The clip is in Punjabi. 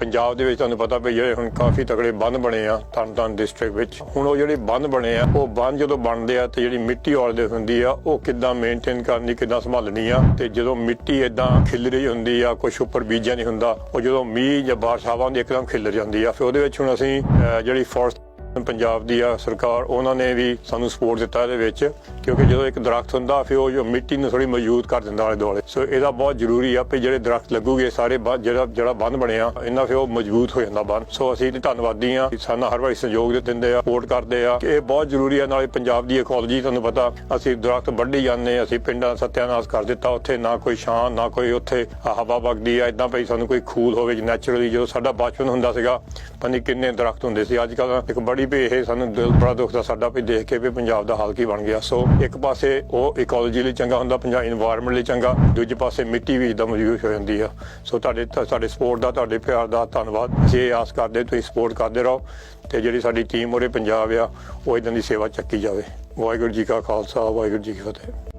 ਪੰਜਾਬ ਦੇ ਵਿੱਚ ਤੁਹਾਨੂੰ ਪਤਾ ਵੀ ਜਿਹੜੇ ਹੁਣ ਕਾਫੀ ਤਕੜੇ ਬੰਨ ਬਣੇ ਆ ਤਰਨਤਾਰਨ ਡਿਸਟ੍ਰਿਕਟ ਵਿੱਚ। ਹੁਣ ਉਹ ਜਿਹੜੇ ਬੰਨ ਬਣੇ ਆ, ਉਹ ਬੰਨ ਜਦੋਂ ਬਣਦੇ ਆ ਤੇ ਜਿਹੜੀ ਮਿੱਟੀ ਔਲਦੇ ਹੁੰਦੀ ਆ, ਉਹ ਕਿੱਦਾਂ ਮੇਨਟੇਨ ਕਰਨੀ ਕਿੱਦਾਂ ਸੰਭਾਲਣੀ ਆ ਤੇ ਜਦੋਂ ਮਿੱਟੀ ਇਦਾਂ ਖਿਲਰੀ ਹੁੰਦੀ ਆ ਕੁਝ ਉੱਪਰ ਬੀਜਿਆ ਨਹੀਂ ਹੁੰਦਾ, ਉਹ ਜਦੋਂ ਮੀਂਹ ਜਾਂ ਬਾਰਿਸ਼ ਆਵਾ ਹੁੰਦੀ, ਇੱਕਦਮ ਖਿਲ ਜਾਂਦੀ ਆ। ਫਿਰ ਉਹਦੇ ਵਿੱਚ ਹੁਣ ਅਸੀਂ ਜਿਹੜੀ ਫੋਰਸਟ ਪੰਜਾਬ ਦੀ ਆ ਸਰਕਾਰ, ਉਹਨਾਂ ਨੇ ਵੀ ਸਾਨੂੰ ਸਪੋਰਟ ਦਿੱਤਾ ਇਹਦੇ ਵਿੱਚ, ਕਿਉਂਕਿ ਜਦੋਂ ਇੱਕ ਦਰਖਤ ਹੁੰਦਾ, ਫਿਰ ਉਹ ਜੋ ਮਿੱਟੀ ਨੂੰ ਥੋੜੀ ਮਜ਼ਬੂਤ ਕਰ ਦਿੰਦਾ ਆਲੇ ਦੁਆਲੇ। ਸੋ ਇਹਦਾ ਬਹੁਤ ਜ਼ਰੂਰੀ ਆ ਵੀ ਜਿਹੜੇ ਦਰਖਤ ਲੱਗੂਗੇ, ਸਾਰੇ ਬੰਨ੍ਹ- ਜਿਹੜਾ ਜਿਹੜਾ ਬੰਦ ਬਣਿਆ ਇਹਨਾਂ ਫਿਰ ਉਹ ਮਜ਼ਬੂਤ ਹੋ ਜਾਂਦਾ ਬੰਦ ਸੋ ਅਸੀਂ ਧੰਨਵਾਦੀ ਆ ਸਾਨੂੰ ਹਰ ਵਾਰੀ ਸਹਿਯੋਗ ਦਿੰਦੇ ਆ ਸਪੋਰਟ ਕਰਦੇ ਆ। ਕਿ ਇਹ ਬਹੁਤ ਜ਼ਰੂਰੀ ਆ, ਨਾਲੇ ਪੰਜਾਬ ਦੀ ਇਕੋਲੋਜੀ ਤੁਹਾਨੂੰ ਪਤਾ, ਅਸੀਂ ਦਰਖਤ ਵੱਢੀ ਜਾਂਦੇ ਅਸੀਂ ਪਿੰਡਾਂ ਸਤਿਆਨਾਸ ਕਰ ਦਿੱਤਾ, ਉੱਥੇ ਨਾ ਕੋਈ ਛਾਂ, ਨਾ ਕੋਈ ਉੱਥੇ ਹਵਾ ਵਗਦੀ ਆ ਇਦਾਂ ਭਈ ਸਾਨੂੰ ਕੋਈ ਖੂਲ ਹੋਵੇ ਨੈਚੁਰਲੀ ਜਦੋਂ ਸਾਡਾ ਬਚਪਨ ਹੁੰਦਾ ਸੀਗਾ ਪੰਨੀ ਕਿੰਨੇ ਦਰਖਤ ਹੁੰਦੇ ਸੀ। ਅੱਜ ਕੱਲ ਇੱਕ ਬੜੀ ਸੀ ਵੀ ਇਹ ਸਾਨੂੰ ਦਿਲ, ਬੜਾ ਦੁਖਦਾ ਸਾਡਾ ਵੀ ਦੇਖ ਕੇ ਵੀ ਪੰਜਾਬ ਦਾ ਹਾਲ ਕੀ ਬਣ ਗਿਆ। ਸੋ ਇੱਕ ਪਾਸੇ ਉਹ ਇਕੋਲੋਜੀ ਲਈ ਚੰਗਾ ਹੁੰਦਾ, ਪੰਜਾਬ এনवायरमेंट ਲਈ ਚੰਗਾ, ਦੂਜੇ ਪਾਸੇ ਮਿੱਟੀ ਵੀ ਇਦਾਂ ਮਜ਼ਬੂਤ ਹੋ ਜਾਂਦੀ ਆ। ਸੋ ਤੁਹਾਡੇ ਸਾਡੇ ਸਪੋਰਟ ਦਾ, ਤੁਹਾਡੇ ਪਿਆਰ ਦਾ ਧੰਨਵਾਦ। ਜੇ ਆਸ ਕਰਦੇ, ਤੁਸੀਂ ਸਪੋਰਟ ਕਰਦੇ ਰਹੋ ਤੇ ਜਿਹੜੀ ਸਾਡੀ ਟੀਮ ਉਰੇ ਪੰਜਾਬ ਆ, ਉਹ ਇਦਾਂ ਦੀ ਸੇਵਾ ਚੱਕੀ ਜਾਵੇ। ਵਾਹਿਗੁਰੂ ਜੀ ਕਾ ਖਾਲਸਾ, ਵਾਹਿਗੁਰੂ ਜੀ ਕੀ ਫਤਿਹ।